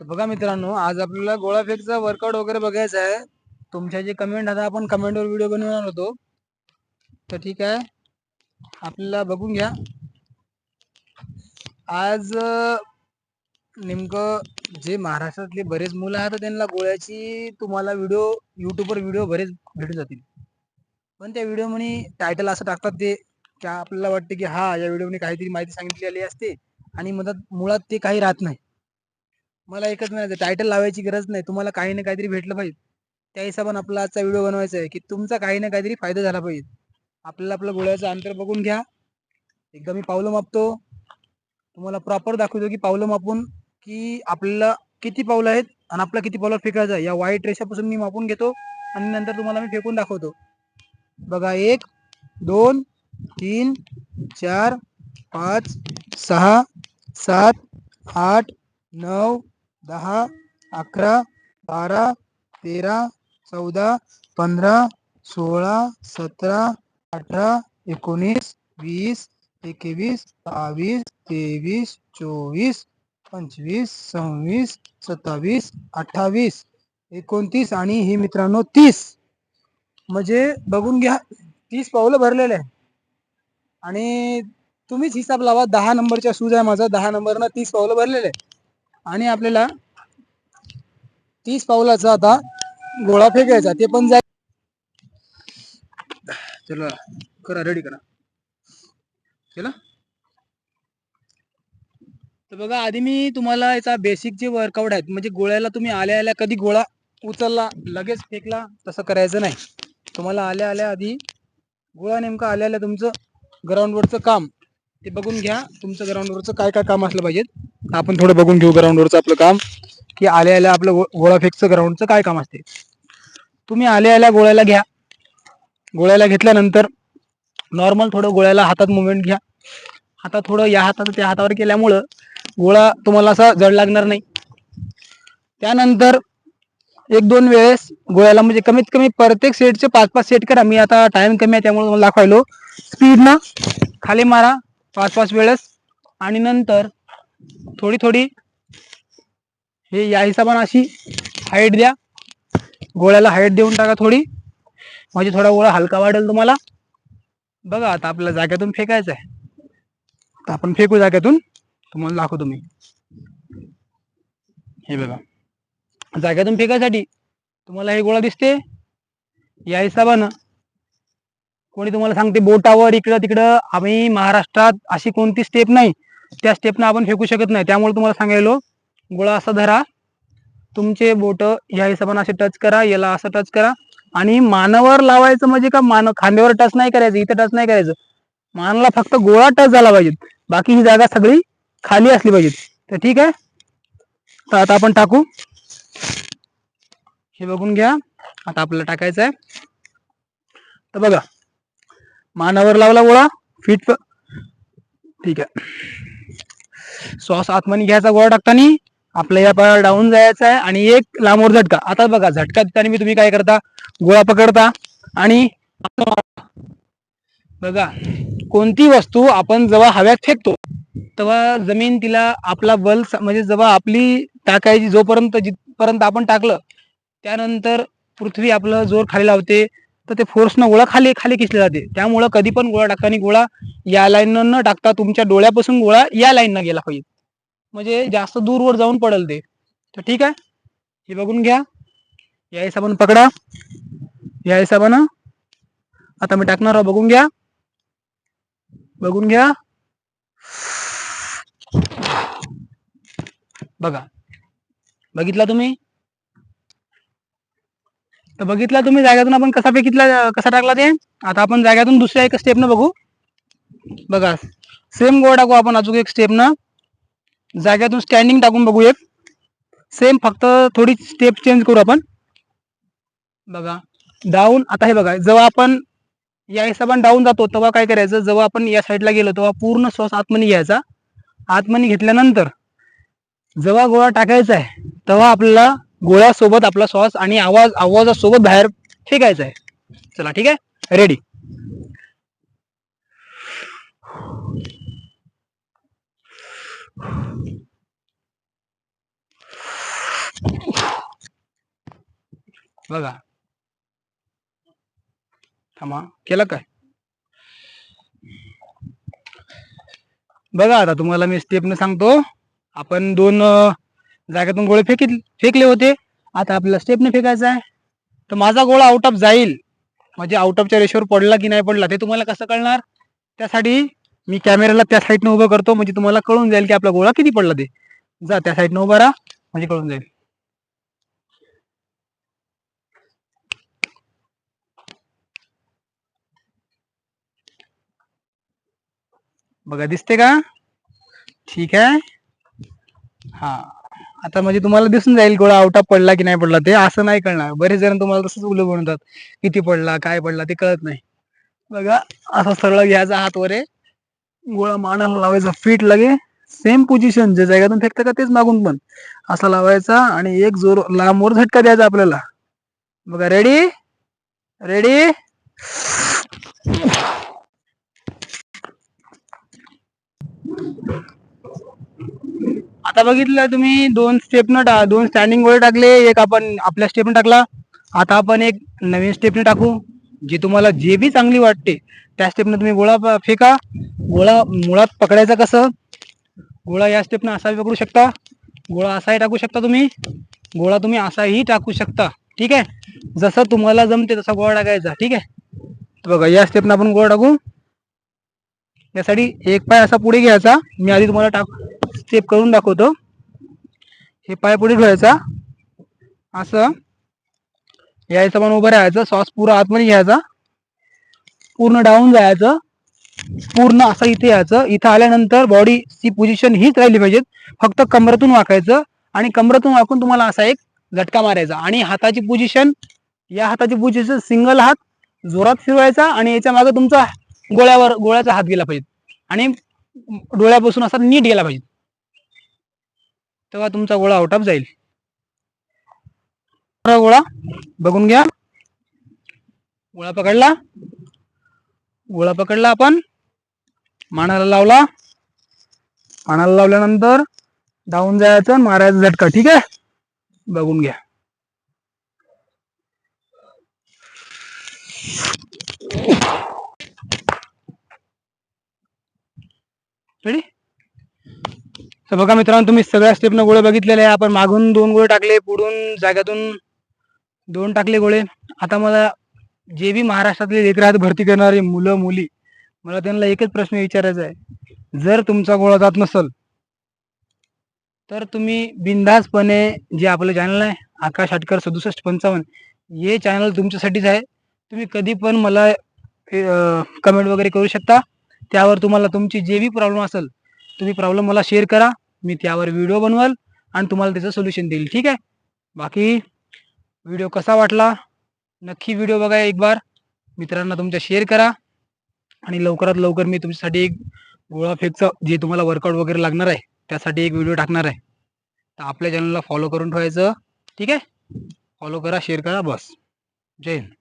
तर बघा मित्रांनो आज आपल्याला गोळा फेकचा वर्कआउट वगैरे बघायचा आहे. तुमच्या जे कमेंट आता आपण कमेंटवर व्हिडिओ बनवणार होतो. तर ठीक आहे. आपल्याला बघून घ्या. आज नेमकं जे महाराष्ट्रातले बरेच मुलं आहेत त्यांना गोळ्याची तुम्हाला व्हिडिओ युट्यूबवर व्हिडिओ बरेच भेटून जातील. पण त्या व्हिडिओमध्ये टायटल असं टाकतात ते की आपल्याला वाटते की हा या व्हिडिओमध्ये काहीतरी माहिती सांगितलेली असते आणि मधात मुळात ते काही राहत नाही. मला एकच म्हणायचं टायटल लावायची गरज नाही. तुम्हाला काही ना काहीतरी भेटलं पाहिजे. त्या हिशोबाने आपला आजचा व्हिडिओ बनवायचा आहे की तुमचा काही ना काहीतरी फायदा झाला पाहिजे. आपल्याला आपलं गोळ्याचं अंतर बघून घ्या. एकदा मी पावलं मापतो. तुम्हाला प्रॉपर दाखवतो की पावलं मापून की आपल्याला किती पावलं आहेत आणि आपला किती पावलं फेकायचं आहे. या वाईट रेषापासून मी मापून घेतो आणि नंतर तुम्हाला मी फेकून दाखवतो. बघा एक दोन तीन चार पाच सहा सात आठ नऊ दहा अकरा बारा तेरा चौदा पंधरा सोळा सतरा अठरा एकोणीस वीस एकवीस बावीस तेवीस चोवीस पंचवीस सव्वीस सत्तावीस अठ्ठावीस एकोणतीस आणि ही मित्रांनो तीस. म्हणजे बघून घ्या तीस पावलं भरलेले आहे आणि तुम्हीच हिसाब लावा दहा नंबरच्या शूज आहे माझा दहा नंबरनं तीस पावलं भरलेले आहे आणि आपल्याला तीस पावलाचा आता गोळा फेकायचा ते पण जाय चला करा रेडी करा. केलं तर बघा आधी मी तुम्हाला याचा बेसिक जे वर्कआउट आहेत म्हणजे गोळ्याला तुम्ही आल्या आल्या कधी गोळा उचलला लगेच फेकला तसं करायचं नाही. तुम्हाला आल्या आल्या आधी गोळा नेमका आल्या आल्या तुमचं ग्राउंडवरचं काम ते बघून घ्या तुमचं ग्राउंडवरचं काय काय काम असलं पाहिजे आपण थोडं बघून घेऊ ग्राउंडवरचं आपलं काम. की आल्या आल्या आपलं गोळा फेकचं ग्राउंडचं काय काम असते. तुम्ही आल्या आल्या गोळ्याला घ्या. गोळ्याला घेतल्यानंतर नॉर्मल थोडं गोळ्याला हातात मुवमेंट घ्या. हातात थोडं या हातात त्या हातावर केल्यामुळं गोळा तुम्हाला असा जड लागणार नाही. त्यानंतर एक दोन वेळेस गोळ्याला म्हणजे कमीत कमी प्रत्येक सेटचे पाच पाच सेट करा. मी आता टाइम कमी आहे त्यामुळे तुम्हाला दाखवायलो. स्पीडनं खाली मारा. पाच पाच वेळेस. आणि नंतर थोडी थोडी. हे या हिशोबाने अशी हाईट द्या. गोळ्याला हाईट देऊन टाका थोडी. म्हणजे थोडा गोळा हलका वाढेल तुम्हाला. बघा आता आपल्याला जाग्यातून फेकायचं आहे. तर आपण फेकू जाग्यातून तुम्हाला दाखवतो मी. हे बघा. जाग्यातून फेकायसाठी तुम्हाला हे गोळा दिसते. या हिशोबानं कोणी तुम्हाला सांगते बोटावर इकडं तिकडं आम्ही महाराष्ट्रात अशी कोणती स्टेप नाही. त्या स्टेपनं आपण फेकू शकत नाही. त्यामुळे तुम्हाला सांगायलो गोळा असा धरा. तुमचे बोट या हिशोबाने असे टच करा याला असं टच करा. आणि मानावर लावायचं म्हणजे का मान खांद्यावर टच नाही करायचं इथं टच नाही करायचं. मानाला फक्त गोळा टच झाला पाहिजे. बाकी ही जागा सगळी खाली असली पाहिजे. तर ठीक आहे? तर आता आपण टाकू. हे बघून घ्या. आता आपल्याला टाकायचं आहे. तर बघा. मानावर लावला गोळा. फिट ठीक आहे. श्वास आतमध्ये घ्यायचा गोळा टाकताना आपल्या या पायाला डाऊन जायचं आहे आणि एक लांबवर झटका. आता बघा झटका देताना मी तुम्ही काय करता? गोळा पकडता आणि बघा कोणती वस्तू आपण जेव्हा हव्यात फेकतो तेव्हा जमीन तिला आपला बल म्हणजे जेव्हा आपली टाकायची जोपर्यंत जिथपर्यंत आपण टाकलं त्यानंतर पृथ्वी आपलं जोर खाली लावते. तर ते फोर्सनं गोळा खाली खाली खिचले जाते. त्यामुळं कधी पण गोळा टाकताना गोळा या लाईननं न टाकता तुमच्या डोळ्यापासून गोळा या लाईननं गेला पाहिजे. म्हणजे जास्त दूरवर जाऊन पडेल ते. तर ठीक आहे? हे बघून घ्या. या हिशोबानं पकडा. या हिशोबानं. आता मी टाकणार आहोत बघून घ्या. बघून घ्या. बघा. बघितला तुम्ही? तर बघितला तुम्ही जाग्यातून आपण कसा फेकितला कसा टाकला ते? आता आपण जाग्यातून दुसऱ्या एक स्टेपनं बघू. बघा सेम गोळा टाकू आपण अजून एक स्टेपनं जाग्यातून स्टँडिंग टाकून बघू एक. सेम फक्त थोडी स्टेप चेंज करू आपण. बघा डाऊन आता हे बघा जेव्हा आपण या हिशोबाने डाऊन जातो तेव्हा काय करायचं? जेव्हा आपण या साईडला गेलो तेव्हा पूर्ण श्वास आतमनी घ्यायचा. आतमनी घेतल्यानंतर जेव्हा गोळा टाकायचा आहे तेव्हा आपल्याला गोळ्यासोबत आपला श्वास आणि आवाज आवाजासोबत बाहेर फेकायचा आहे. चला ठीक आहे? रेडी बघा. थांबा केलं काय? बघा आता तुम्हाला मी स्टेपनं सांगतो. आपण दोन जागेतून गोळे फेकी फेकले होते. आता आपल्याला स्टेपने फेकायचा आहे. तर माझा गोळा आउट ऑफ जाईल. म्हणजे आउट ऑफच्या रेषेवर पडला की नाही पडला ते तुम्हाला कसं कळणार? त्यासाठी मी कॅमेऱ्याला त्या साईडनं उभं करतो. म्हणजे तुम्हाला कळून जाईल की आपला गोळा किती पडला ते. जा त्या साईडनं उभा राहा. म्हणजे कळून जाईल. बघा दिसते का? ठीक आहे. हा. आता म्हणजे तुम्हाला दिसून जाईल गोळा आउट पडला की नाही पडला ते असं नाही कळणार. बरेच जण तुम्हाला तसंच उलट म्हणतात किती पडला काय पडला ते कळत नाही. बघा असा सरळ घ्यायचा हात वर गोळा मानाला लावायचा फिट लगे सेम पोझिशन जे जायगातून फेकतं का तेच मागून पण. असा लावायचा आणि एक जोर लांबवर झटका द्यायचा आपल्याला. बघा रेडी रेडी आता बघितलं तुम्ही दोन स्टेपनं टा दोन स्टँडिंग गोळे टाकले एक आपण आपल्या स्टेपने टाकला. आता आपण एक नवीन स्टेपने टाकू जी तुम्हाला जे बी चांगली वाटते त्या स्टेपने तुम्ही गोळा फेका. गोळा मुळात पकडायचा कसं? गोळा या स्टेपनं असाही पकडू शकता. गोळा असाही टाकू शकता तुम्ही. गोळा तुम्ही असाही टाकू शकता. ठीक आहे? जसं तुम्हाला जमते तसा गोळा टाकायचा. ठीक आहे? बघा या स्टेपनं आपण गोळा टाकू. यासाठी एक पाय असा पुढे घ्यायचा. मी आधी तुम्हाला टाक स्टेप करून दाखवतो. हे पाय पुढे ठेवायचा. असं. यायचं पण उभं राहायचं. सॉस पुरा आतमध्ये घ्यायचा. पूर्ण डाऊन जायचं. पूर्ण असं इथे यायचं. इथं आल्यानंतर बॉडीची पोझिशन हीच राहिली पाहिजे फक्त कमरातून वाकायचं आणि कमरातून वाकून तुम्हाला असा एक झटका मारायचा. आणि हाताची पोझिशन या हाताची पोझिशन सिंगल हात जोरात फिरवायचा आणि याच्या मागे तुमचा गोळ्यावर गोळ्याचा हात गेला पाहिजे. आणि डोळ्यापासून असा नीट गेला पाहिजे. तेव्हा तुमचा गोळा आउट ऑफ जाईल. गोळा. बघून घ्या. गोळा पकडला. गोळा पकडला आपण. मानाला लावला. मानाला लावल्यानंतर डाऊन जायचं मारायचं झटका. ठीक आहे? बघून घ्या. रेडी तर बघा मित्रांनो तुम्ही सगळ्या स्टेपनं गोळे बघितलेले आहे. आपण मागून दोन गोळे टाकले पुढून जाग्यातून दोन टाकले गोळे. आता मला जे बी महाराष्ट्रातले लेकरात आहेत भरती करणारे मुलं मुली मला त्यांना एकच प्रश्न विचारायचा आहे. जर तुमचा गोळा जात नसल तर तुम्ही बिंदासपणे जे आपलं चॅनल आहे आकाश आटकर सदुसष्ट पंचावन्न हे चॅनल तुमच्यासाठीच आहे. तुम्ही कधी पण मला कमेंट वगैरे करू शकता. त्यावर तुम्हाला तुमची जे बी प्रॉब्लेम असेल तुम्ही प्रॉब्लेम मला शेअर करा. मी त्यावर व्हिडिओ बनवाल आणि तुम्हाला त्याचं सोल्युशन देईल. ठीक आहे? बाकी व्हिडिओ कसा वाटला? नक्की व्हिडिओ बघा एक बार मित्रांना तुमच्या शेअर करा. आणि लवकरात लवकर मी तुमच्यासाठी एक गोळा फेकचं जे तुम्हाला वर्कआउट वगैरे लागणार आहे त्यासाठी एक व्हिडिओ टाकणार आहे. तर आपल्या चॅनलला फॉलो करून ठेवायचं. ठीक आहे? फॉलो करा शेअर करा बस. जय हिंद.